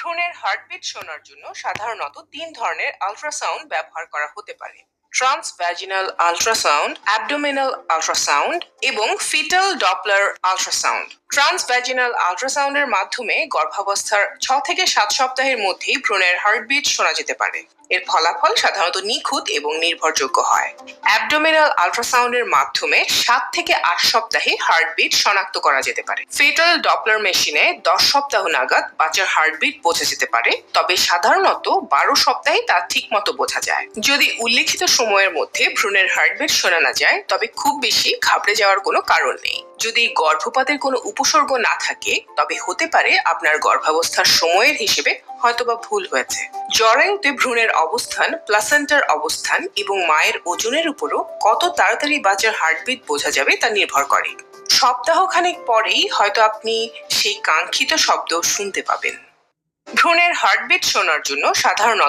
ভ্রূণের হার্টবিট শোনার জন্য সাধারণত তিন ধরনের আল্ট্রাসাউন্ড ব্যবহার করা হতে পারে। ট্রান্সভ্যাজিনাল আল্ট্রাসাউন্ড, অ্যাবডোমিনাল আল্ট্রাসাউন্ড এবং ফিটাল ডপলার আল্ট্রাসাউন্ড ট্রান্সভ্যাজিনাল আল্ট্রাসাউন্ডের মাধ্যমে গর্ভাবস্থার ছ থেকে সাত সপ্তাহের মধ্যেই ভ্রূণের হার্টবিট শোনা যেতে পারে। এর ফলাফল সাধারণত নিখুঁত এবং নির্ভরযোগ্য হয়। অ্যাবডোমিনাল আল্ট্রাসাউন্ডের মাধ্যমে সাত থেকে আট সপ্তাহে হার্টবিট শনাক্ত করা যেতে পারে। ফেটাল ডপলার মেশিনে দশ সপ্তাহ নাগাদ বাচ্চার হার্টবিট বোঝা যেতে পারে, তবে সাধারণত বারো সপ্তাহে তা ঠিকমতো বোঝা যায়। যদি উল্লেখিত সময়ের মধ্যে ভ্রূণের হার্টবিট শোনা না যায়, তবে খুব বেশি ঘাবড়ে যাওয়ার কোনো কারণ নেই। যদি গর্ভপাতের কোনো উপসর্গ না থাকে, তবে হতে পারে আপনার গর্ভাবস্থার সময়ের হিসেবে হয়তোবা ভুল হয়েছে। জরায়ুতে ভ্রূণের অবস্থান, প্লাসেন্টার অবস্থান এবং মায়ের ওজনের উপরও কত তাড়াতাড়ি বাচ্চার হার্টবিট বোঝা যাবে তা নির্ভর করে। সপ্তাহখানেক পরেই হয়তো আপনি সেই কাঙ্ক্ষিত শব্দ শুনতে পাবেন। ভ্রূণের হার্টবিট শোনার জন্য সাধারণত